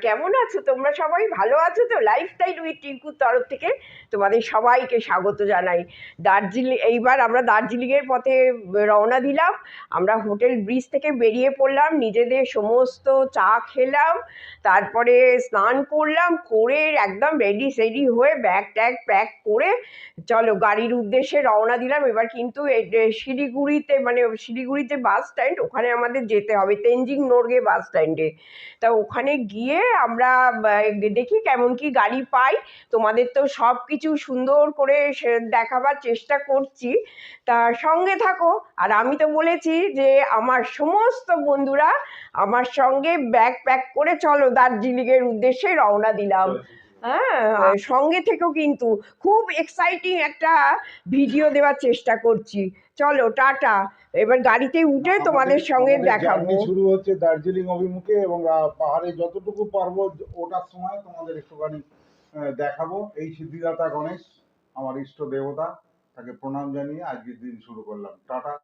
কেমন আছো? তোমরা সবাই ভালো আছো তো? লাইফস্টাইল উইথ টিঙ্কুর তরফ থেকে। তোমাদের সবাইকে স্বাগত জানাই। দার্জিলিং এইবার আমরা দার্জিলিংয়ের পথে রওনা দিলাম। আমরা হোটেল ব্রিজ থেকে বেরিয়ে পড়লাম, নিজেদের সমস্ত চা খেলাম, তারপরে স্নান করলাম, করে একদম রেডি সেডি হয়ে ব্যাগ ট্যাগ প্যাক করে চলো গাড়ির উদ্দেশ্যে রওনা দিলাম। এবার কিন্তু শিলিগুড়িতে মানে শিলিগুড়িতে বাস স্ট্যান্ড ওখানে আমাদের যেতে হবে, তেনজিং নোরগে বাস স্ট্যান্ডে তা ওখানে গিয়ে আমরা দেখি কেমন কি গাড়ি পাই। তোমাদের তো সব কিছু সুন্দর করে দেখাবার চেষ্টা করছি। তা সঙ্গে থাকো। আর আমি তো বলেছি যে আমার সমস্ত বন্ধুরা আমার সঙ্গে ব্যাগ প্যাক করে চলো দার্জিলিংয়ের উদ্দেশ্যে রওনা দিলাম। হ্যাঁ সঙ্গে থেকেও কিন্তু খুব এক্সাইটিং একটা ভিডিও দেওয়ার চেষ্টা করছি। চলো টাটা। এবার গাড়িতে উঠে তোমাদের সঙ্গে দেখাবো শুরু হচ্ছে দার্জিলিং অভিমুখে এবং পাহাড়ে যতটুকু পারব ওঠার সময় তোমাদের একটুখানি দেখাবো। এই সিদ্ধিদাতা গণেশ, আমার ইষ্ট দেবতা, তাকে প্রণাম জানিয়ে আজকের দিন শুরু করলাম। টাটা।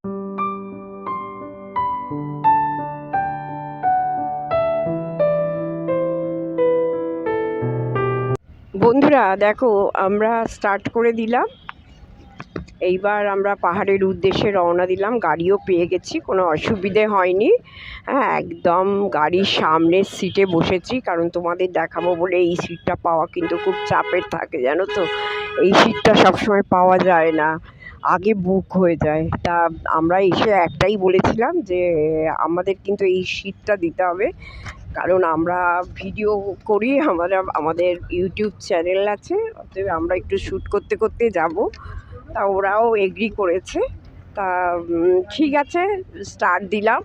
বন্ধুরা, দেখো, আমরা স্টার্ট করে দিলাম। এইবার আমরা পাহাড়ের উদ্দেশ্যে রওনা দিলাম, গাড়িও পেয়ে গেছি, কোনো অসুবিধে হয়নি। হ্যাঁ একদম গাড়ির সামনের সিটে বসেছি, কারণ তোমাদের দেখাবো বলে এই সিটটা পাওয়া কিন্তু খুব চাপের থাকে, জানো তো? এই সিটটা সবসময় পাওয়া যায় না, আগে বুক হয়ে যায়। তা আমরা এসে একটাই বলেছিলাম যে, আমাদের কিন্তু এই সিটটা দিতে হবে, কারণ আমরা ভিডিও করি আমরা আমাদের ইউটিউব চ্যানেল আছে, অতএব আমরা একটু শ্যুট করতে করতে যাব। তা ওরাও এগ্রি করেছে। তা ঠিক আছে স্টার্ট দিলাম।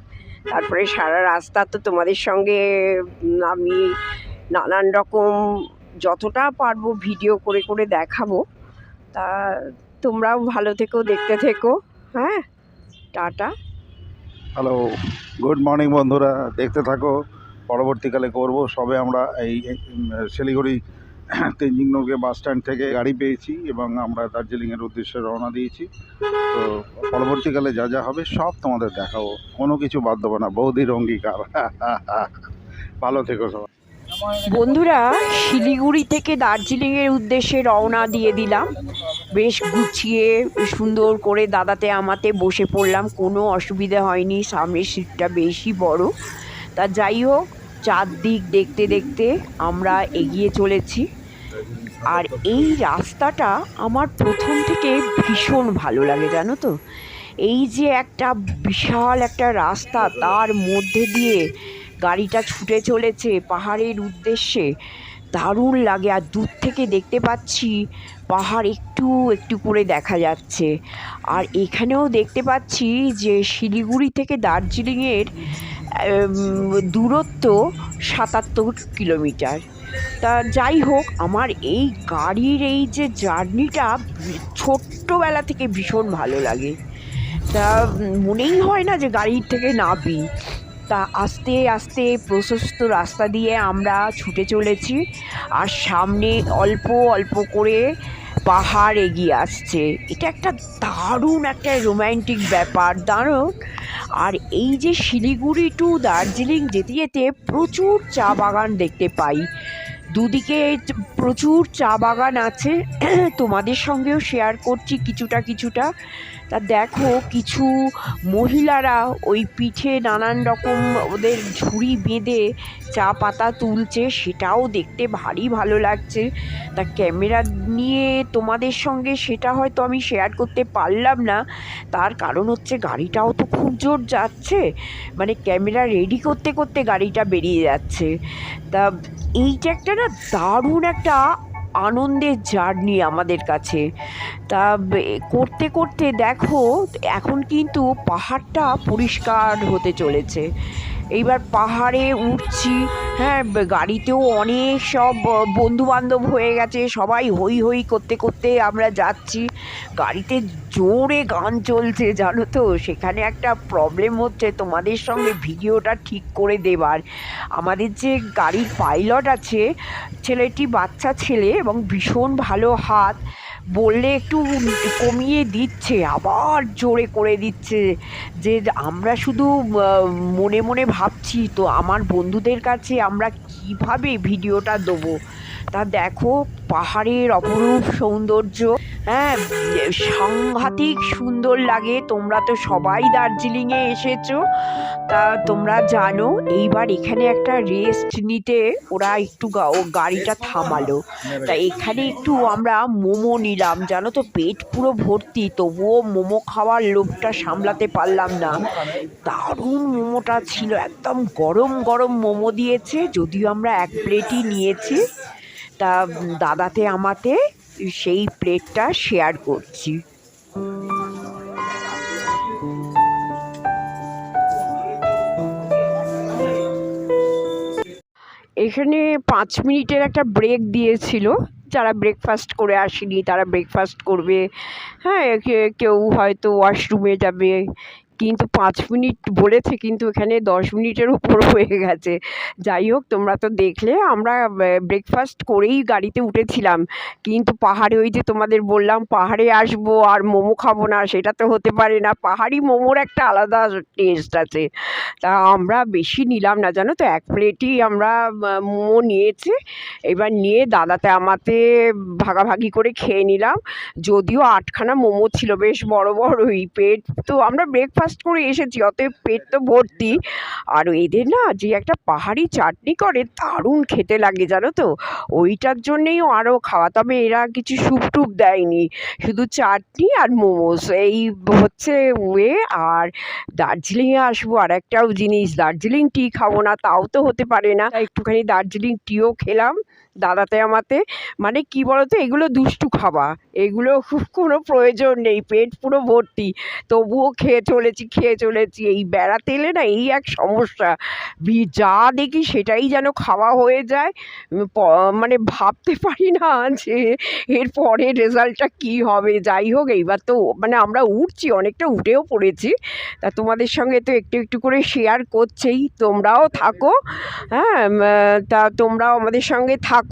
তারপরে সারা রাস্তা তো তোমাদের সঙ্গে আমি নানান রকম যতটা পারব ভিডিও করে করে দেখাবো। তা, তোমরাও ভালো থেকো, দেখতে থেকো। হ্যাঁ টাটা। হ্যালো গুড মর্নিং বন্ধুরা, দেখতে থাকো। পরবর্তীকালে করব, সবে আমরা এই শিলিগুড়ি তেঞ্জিং নৌকে বাস স্ট্যান্ড থেকে গাড়ি পেয়েছি এবং আমরা দার্জিলিংয়ের উদ্দেশ্যে রওনা দিয়েছি। তো পরবর্তীকালে যা যা হবে সব তোমাদের দেখাবো। কোনো কিছু বাদ দেবো না, বৌদির অঙ্গীকার। ভালো থেকো সবাই। বন্ধুরা, শিলিগুড়ি থেকে দার্জিলিংয়ের উদ্দেশ্যে রওনা দিয়ে দিলাম। বেশ গুছিয়ে, সুন্দর করে দাদাতে আমাতে বসে পড়লাম। কোনো অসুবিধা হয়নি, সামনের সিটটা বেশি বড়। তা যাই হোক চারদিক দেখতে দেখতে আমরা এগিয়ে চলেছি। আর এই রাস্তাটা আমার প্রথম থেকে ভীষণ ভালো লাগে, জানো তো? এই যে একটা বিশাল একটা রাস্তা, তার মধ্যে দিয়ে গাড়িটা ছুটে চলেছে পাহাড়ের উদ্দেশ্যে, দারুণ লাগে। আর দূর থেকে দেখতে পাচ্ছি পাহাড় একটু একটু করে দেখা যাচ্ছে। আর এখানেও দেখতে পাচ্ছি যে শিলিগুড়ি থেকে দার্জিলিংয়ের দূরত্ব সাতাত্তর কিলোমিটার। তা যাই হোক, আমার এই গাড়ির এই যে জার্নিটা ছোট্টবেলা থেকে ভীষণ ভালো লাগে। তা মনেই হয় না যে গাড়ির থেকে নাবি তা আস্তে আস্তে প্রশস্ত রাস্তা দিয়ে আমরা ছুটে চলেছি আর সামনে অল্প অল্প করে পাহাড় এগিয়ে আসছে। এটা একটা দারুণ একটা রোম্যান্টিক ব্যাপার, দারুণ। আর এই যে শিলিগুড়ি টু দার্জিলিং যেতে যেতে প্রচুর চা বাগান দেখতে পাই। দুদিকে প্রচুর চা বাগান আছে। তোমাদের সঙ্গেও শেয়ার করছি কিছুটা কিছুটা। তা দেখো, কিছু মহিলারা ওই পিঠে নানান রকম ওদের ঝুড়ি বেঁধে চা পাতা তুলছে, সেটাও দেখতে ভারী ভালো লাগছে। তা ক্যামেরা নিয়ে তোমাদের সঙ্গে সেটা হয়তো আমি শেয়ার করতে পারলাম না। তার কারণ হচ্ছে গাড়িটাও তো খুব জোর যাচ্ছে। মানে ক্যামেরা রেডি করতে করতে গাড়িটা বেরিয়ে যাচ্ছে। তা এইটা একটা না দারুণ একটা আনন্দের জার্নি আমাদের কাছে। তা করতে করতে দেখো, এখন কিন্তু পাহাড়টা পরিষ্কার হতে চলেছে। এইবার পাহাড়ে উঠছি হ্যাঁ গাড়িতেও অনেক সব বন্ধু বান্ধব হয়ে গেছে, সবাই হই হই করতে করতে আমরা যাচ্ছি। গাড়িতে জোরে গান চলছে, জানো তো? সেখানে একটা প্রবলেম হচ্ছে, তোমাদের সঙ্গে ভিডিওটা ঠিক করে দেবার। আমাদের যে গাড়ির পাইলট আছে, ছেলেটি বাচ্চা ছেলে এবং ভীষণ ভালো হাত। বললে একটু কমিয়ে দিচ্ছে, আবার জোরে করে দিচ্ছে যে আমরা শুধু মনে মনে ভাবছি, তো আমার বন্ধুদের কাছে আমরা কীভাবে ভিডিওটা দেবো? তা দেখো, পাহাড়ের অপরূপ সৌন্দর্য হ্যাঁ সাংঘাতিক সুন্দর লাগে। তোমরা তো সবাই দার্জিলিংয়ে এসেছ। তা তোমরা জানো, এইবার এখানে একটা রেস্ট নিতে ওরা একটু গাড়িটা থামালো। তা এখানে একটু আমরা মোমো নিলাম। জানো তো, পেট পুরো ভর্তি, তবুও মোমো খাওয়ার লোভটা সামলাতে পারলাম না। দারুণ মোমোটা ছিল, একদম গরম গরম মোমো দিয়েছে, যদিও আমরা এক প্লেটই নিয়েছি। তা দাদাতে, আমাতে সেই প্লেটটা শেয়ার করছি। এখানে পাঁচ মিনিটের একটা ব্রেক দিয়েছিল। যারা ব্রেকফাস্ট করে আসেনি, তারা ব্রেকফাস্ট করবে। হ্যাঁ কেউ হয়তো ওয়াশরুমে যাবে কিন্তু পাঁচ মিনিট বলেছে কিন্তু এখানে দশ মিনিটের উপর হয়ে গেছে। যাই হোক, তোমরা তো দেখলে, আমরা ব্রেকফাস্ট করেই গাড়িতে উঠেছিলাম। কিন্তু পাহাড়ে ওই যে তোমাদের বললাম, পাহাড়ে আসব আর মোমো খাব না, সেটা তো হতে পারে না। পাহাড়ি মোমোর একটা আলাদা টেস্ট আছে। তা আমরা বেশি নিলাম না, জানো তো? এক প্লেটই আমরা মোমো নিয়েছি। এবার নিয়ে দাদাতে আমাতে ভাগাভাগি করে খেয়ে নিলাম। যদিও আটখানা মোমো ছিল, বেশ বড় বড়ই। পেট তো আমরা ব্রেকফাস্ট করে এসেছি অতএব পেট তো ভর্তি। আর এদের না যে একটা পাহাড়ি চাটনি করে দারুণ খেতে লাগে জানো তো? ওইটার জন্যেই আরও খাওয়া তবে এরা কিছু স্যুপ টুপ দেয়নি। শুধু চাটনি আর মোমোস এই হচ্ছে ওয়ে আর দার্জিলিংয়ে আসব আর একটাও জিনিস দার্জিলিং টি খাব না তাও তো হতে পারে না। একটুখানি দার্জিলিং টিও খেলাম। দাদাতে আমাতে মানে কি বলতো, এগুলো দুষ্টু খাওয়া। এগুলো খুব কোনো প্রয়োজন নেই, পেট পুরো ভর্তি। তবুও খেয়ে চলেছি খেয়ে চলেছি। এই বেড়াতে এলে না এই এক সমস্যা। যা দেখি সেটাই যেন খাওয়া হয়ে যায়। মানে ভাবতে পারি না যে এর পরে রেজাল্টটা কী হবে। যাই হোক, এইবার তো মানে আমরা উঠছি, অনেকটা উঠেও পড়েছি। তা তোমাদের সঙ্গে তো একটু একটু করে শেয়ার করছেই। তোমরাও থাকো হ্যাঁ তা তোমরাও আমাদের সঙ্গে থাকো।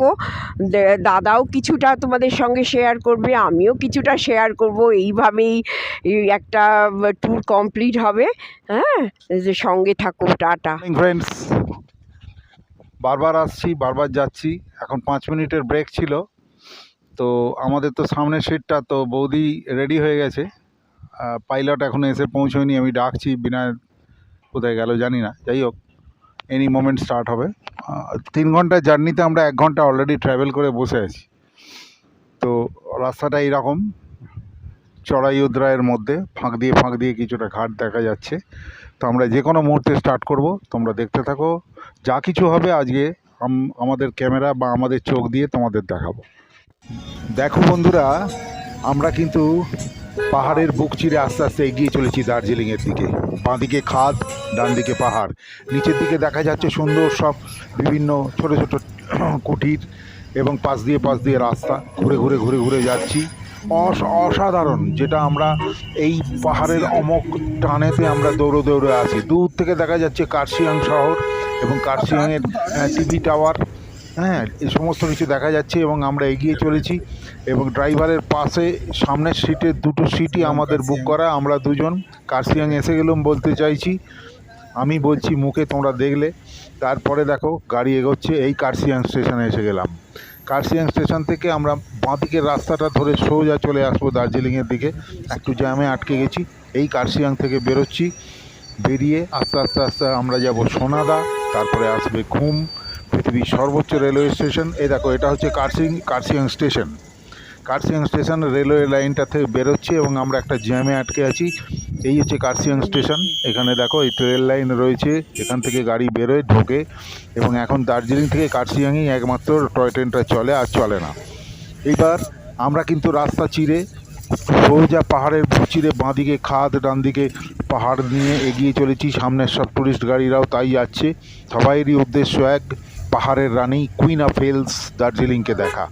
দে- দাদাও কিছুটা তোমাদের সঙ্গে শেয়ার করবে, আমিও কিছুটা শেয়ার করব। এইভাবেই এই একটা ট্যুর কমপ্লিট হবে। হ্যাঁ? যে সঙ্গে থাকো, টাটা। ফ্রেন্ডস বারবার আসছি, বারবার যাচ্ছি। এখন পাঁচ মিনিটের ব্রেক ছিল। তো আমাদের তো সামনের সিটটা তো বৌদি রেডি হয়ে গেছে। পাইলট এখন এসে পৌঁছয়নি, আমি ডাকছি বিনা কোথায় গেল জানি না। যাই হোক এনি মোমেন্ট স্টার্ট হবে। তিন ঘণ্টার জার্নিতে আমরা এক ঘণ্টা অলরেডি ট্রাভেল করে বসে আছি। তো রাস্তাটা এইরকম চড়াই উদ্রায়ের মধ্যে ফাঁক দিয়ে ফাঁক দিয়ে কিছুটা ঘাট দেখা যাচ্ছে। তো আমরা যে কোনো মুহূর্তে স্টার্ট করব, তোমরা দেখতে থাকো। যা কিছু হবে আজকে আমাদের ক্যামেরা বা আমাদের চোখ দিয়ে তোমাদের দেখাবো। দেখো বন্ধুরা, আমরা কিন্তু পাহাড়ের বুক চিরে আস্তে আস্তে এগিয়ে চলেছি দার্জিলিংয়ের দিকে। বাঁ দিকে খাদ ডান দিকে পাহাড়। নিচের দিকে দেখা যাচ্ছে সুন্দর সব বিভিন্ন ছোট ছোট কুটির এবং পাশ দিয়ে পাশ দিয়ে রাস্তা। ঘুরে ঘুরে ঘুরে ঘুরে যাচ্ছি। অস- অসাধারণ, যেটা আমরা এই পাহাড়ের অমক টানেতে আমরা দৌড়ে দৌড়ে আছি। দূর থেকে দেখা যাচ্ছে কার্শিয়াং শহর এবং কার্শিয়াংয়ের টিভি টাওয়ার। হ্যাঁ এই সমস্ত কিছু দেখা যাচ্ছে এবং আমরা এগিয়ে চলেছি এবং ড্রাইভারের পাশে সামনের সিটে দুটো সিটই আমাদের বুক করা। আমরা দুজন কার্শিয়াং এসে গেলাম বলতে চাইছি। আমি বলছি, মুখে তোমরা দেখলে। তারপরে দেখো, গাড়ি এগোচ্ছে, এই কার্শিয়াং স্টেশনে এসে গেলাম। কার্শিয়াং স্টেশন থেকে আমরা বাঁদিকের রাস্তাটা ধরে সোজা চলে আসব দার্জিলিংয়ের দিকে। একটু জ্যামে আটকে গেছি, এই কার্শিয়াং থেকে বেরোচ্ছি। বেরিয়ে আস্তে আস্তে আস্তে আমরা যাব সোনাদা, তারপরে আসবে ঘুম। পৃথিবীর সর্বোচ্চ রেলওয়ে স্টেশন এই দেখো, এটা হচ্ছে Kurseong Kurseong station Kurseong station railway লাইনটা থেকে বেরোচ্ছি এবং আমরা একটা জ্যামে আটকে আছি। এই হচ্ছে কার্শিয়াং স্টেশন এখানে দেখো, এই ট্রেন লাইন রয়েছে। এখান থেকে গাড়ি বেরোয়, ঢোকে এবং এখন দার্জিলিং থেকে কার্শিয়াংই একমাত্র টয় ট্রেনটা চলে আর চলে না। এইবার আমরা কিন্তু রাস্তা চিরে, সোজা পাহাড়ের চিরে বাঁদিকে, খাদ ডান দিকে পাহাড় নিয়ে এগিয়ে চলেছি। সামনের সব টুরিস্ট গাড়িরাও তাই যাচ্ছে। সবাইয়েরই উদ্দেশ্য এক পাহাড়ের রানী কুইন অফ হিলস দার্জিলিংকে দেখা।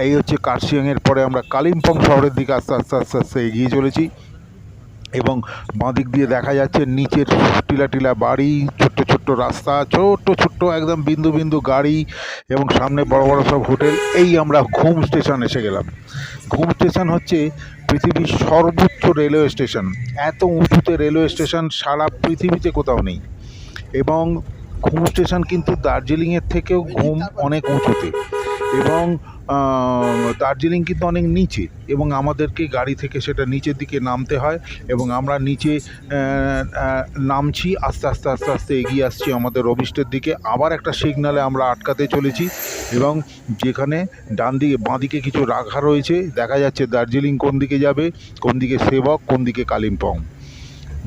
এই হচ্ছে কার্শিয়াংয়ের পরে আমরা কালিম্পং শহরের দিকে আস্তে আস্তে আস্তে আস্তে এগিয়ে চলেছি। এবং বাঁদিক দিয়ে দেখা যাচ্ছে নিচের টিলা টিলা বাড়ি, ছোট্ট ছোট্ট রাস্তা, ছোট্ট ছোট্ট একদম বিন্দু বিন্দু গাড়ি এবং সামনে বড় বড় সব হোটেল। এই আমরা ঘুম স্টেশন এসে গেলাম। ঘুম স্টেশন হচ্ছে পৃথিবীর সর্বোচ্চ রেলওয়ে স্টেশন। এত উঁচুতে রেলওয়ে স্টেশন সারা পৃথিবীতে কোথাও নেই। এবং ঘুম স্টেশন কিন্তু দার্জিলিংয়ের থেকেও ঘুম অনেক উঁচুতে এবং দার্জিলিং কিন্তু অনেক নিচে এবং আমাদেরকে গাড়ি থেকে সেটা নিচের দিকে নামতে হয় এবং আমরা নিচে নামছি, আস্তে আস্তে আস্তে আস্তে এগিয়ে আসছি আমাদের অভিষ্টের দিকে। আবার একটা সিগনালে আমরা আটকাতে চলেছি এবং যেখানে ডান দিকে, বাঁ দিকে কিছু রাখা রয়েছে, দেখা যাচ্ছে দার্জিলিং কোন দিকে যাবে, কোন দিকে সেবক, কোন দিকে কালিম্পং।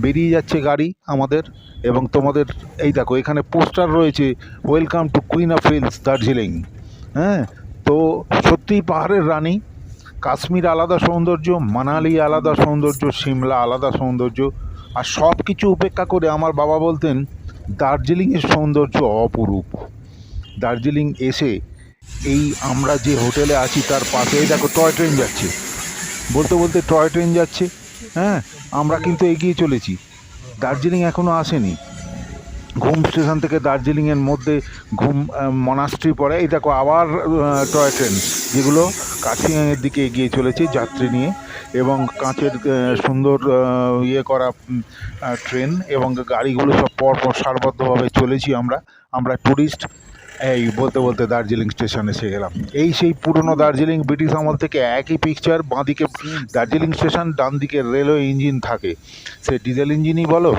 বেরিয়ে যাচ্ছে গাড়ি আমাদের এবং তোমাদের, এই দেখো, এখানে পোস্টার রয়েছে welcome to queen of hills Darjeeling হ্যাঁ তো সত্যিই পাহাড়ের রানী। কাশ্মীর আলাদা সৌন্দর্য, মানালি আলাদা সৌন্দর্য, সিমলা আলাদা সৌন্দর্য, আর সব কিছু উপেক্ষা করে আমার বাবা বলতেন দার্জিলিংয়ের সৌন্দর্য অপরূপ। দার্জিলিং এসে এই আমরা যে হোটেলে আছি, তার পাশেই দেখো টয় ট্রেন যাচ্ছে। বলতে বলতে টয় ট্রেন যাচ্ছে। হ্যাঁ আমরা কিন্তু এগিয়ে চলেছি। দার্জিলিং এখনও আসেনি। ঘুম স্টেশন থেকে দার্জিলিংয়ের মধ্যে ঘুম মনাস্ট্রি পড়ে। এই দেখো, আবার টয় ট্রেন যেগুলো কার্শিয়াংয়ের দিকে এগিয়ে চলেছে যাত্রী নিয়ে এবং কাঁচের সুন্দর ইয়ে করা ট্রেন এবং গাড়িগুলো সব পর পর সারবদ্ধভাবে চলেছি আমরা। আমরা ট্যুরিস্ট এই বলতে বলতে দার্জিলিং স্টেশন এসে গেলাম। এই সেই পুরনো দার্জিলিং ব্রিটিশ আমল থেকে একই পিকচার বাঁদিকে দার্জিলিং স্টেশন ডান দিকে রেলওয়ে ইঞ্জিন থাকে। সে ডিজেল ইঞ্জিনই বলো,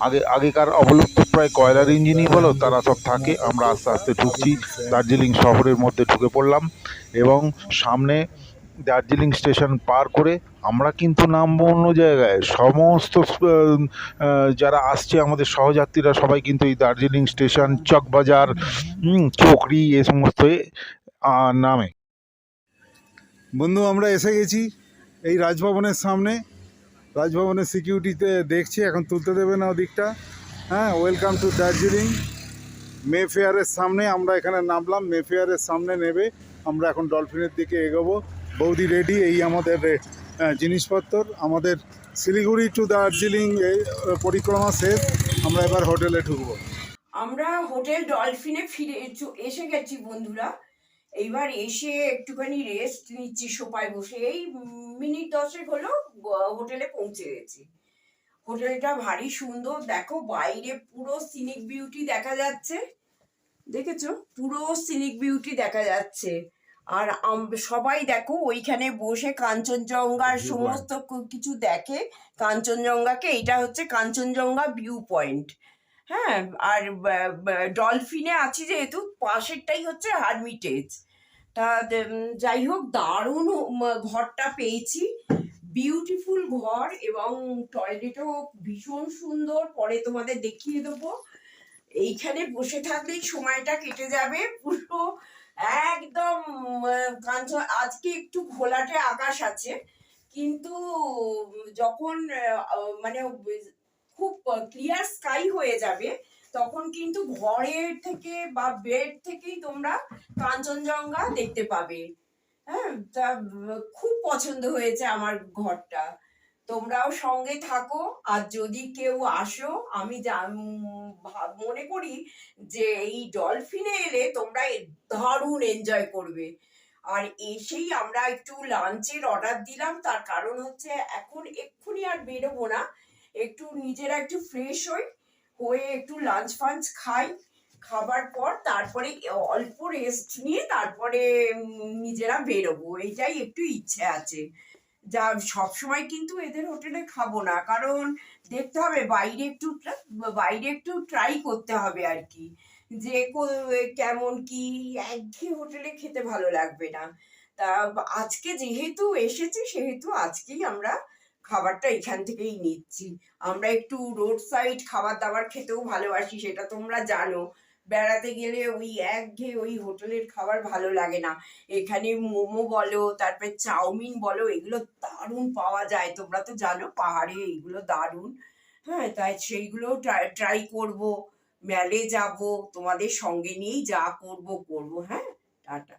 আগে, আগেকার অবলুপ্ত প্রায় কয়লার ইঞ্জিনই বলো, তারা সব থাকে। আমরা আস্তে আস্তে ঢুকছি, দার্জিলিং শহরের মধ্যে ঢুকে পড়লাম এবং সামনে দার্জিলিং স্টেশন পার করে আমরা কিন্তু নামবো অন্য জায়গায়। সমস্ত যারা আসছে, আমাদের সহযাত্রীরা সবাই কিন্তু এই দার্জিলিং স্টেশন, চকবাজার চকরি, এ সমস্ত নামে। বন্ধু, আমরা এসে গেছি এই রাজভবনের সামনে। রাজভবনের সিকিউরিটিতে দেখছি, এখন তুলতে দেবে না ওদিকটা। হ্যাঁ ওয়েলকাম টু দার্জিলিং। মে ফেয়ারের সামনে আমরা এখানে নামলাম মে ফেয়ারের সামনে নেবে। আমরা এখন ডলফিনের দিকে এগোবো। বৌদি রেডি, এই আমাদের জিনিসপত্র আমাদের শিলিগুড়ি টু দার্জিলিং পরিক্রমা শেষ। আমরা এবার হোটেলে ঢুকবো। আমরা হোটেল ডলফিনে ফিরে এসে গেছি বন্ধুরা। এইবার এসে একটুখানি রেস্ট নিচ্ছি সোফায় বসে। এই মিনিট দশেক হলো হোটেলে পৌঁছে গেছি। হোটেলটা ভারী সুন্দর। দেখো বাইরে পুরো সিনিক বিউটি দেখা যাচ্ছে। দেখেছ? পুরো সিনিক বিউটি দেখা যাচ্ছে। আর সবাই দেখো ওইখানে বসে কাঞ্চনজঙ্ঘার সমস্ত কিছু দেখে। কাঞ্চনজঙ্ঘাকে এটা হচ্ছে কাঞ্চনজঙ্ঘা ভিউ পয়েন্ট হ্যাঁ আর ডলফিনে আছি যেহেতু পাশেরটাই হচ্ছে হারমিটেজ তা যাই হোক দারুণ ঘরটা পেয়েছি। বিউটিফুল ঘর এবং টয়লেটও ভীষণ সুন্দর। পরে তোমাদের দেখিয়ে দেবো। এইখানে বসে থাকলেই সময়টা কেটে যাবে পুরো। একদম কাঞ্চন আজকে একটু ঘোলাটে আকাশ আছে, কিন্তু, যখন মানে খুব ক্লিয়ার স্কাই হয়ে যাবে, তখন কিন্তু ঘরের থেকে বা বেড থেকেই তোমরা কাঞ্চনজঙ্ঘা দেখতে পাবে। হ্যাঁ তা, খুব পছন্দ হয়েছে আমার ঘরটা। তোমরাও সঙ্গে থাকো, আর যদি কেউ আসো, আমি মনে করি যে এই ডলফিনে এলে তোমরা দারুণ এনজয় করবে। আর এসেই আমরা একটু লাঞ্চের অর্ডার দিলাম, তার কারণ হচ্ছে এখন এক্ষুনি আর বেরোবো না। একটু নিজেরা একটু ফ্রেশ হই, হয়ে একটু লাঞ্চ ফাঞ্চ খাই, খাবার পর তারপরে অল্প রেস্ট নিয়ে তারপরে নিজেরা বেরোবো এইটাই একটু ইচ্ছে আছে। যা সবসময় কিন্তু এদের হোটেলে খাব না। কারণ দেখতে হবে বাইরে একটু বাইরে একটু ট্রাই করতে হবে আর কি। যে কেমন কি একঘেয়ে হোটেলে খেতে ভালো লাগবে না। তা আজকে যেহেতু এসেছি, সেহেতু আজকেই আমরা খাবারটা এখান থেকেই নিচ্ছি। আমরা একটু রোড সাইড খাবার দাবার খেতেও ভালোবাসি, সেটা তোমরা জানো। বেড়াতে গেলে ওই একঘেয়ে ওই হোটেলের খাবার ভালো লাগে না। এখানে মোমো বলো, তারপরে চাউমিন বলো, এগুলো দারুণ পাওয়া যায়। তোমরা তো জানো পাহাড়ে এগুলো দারুণ। হ্যাঁ তাই সেইগুলো ট্রাই করব। মেলে যাব, তোমাদের সঙ্গে নিয়েই যা করব করব। হ্যাঁ টাটা।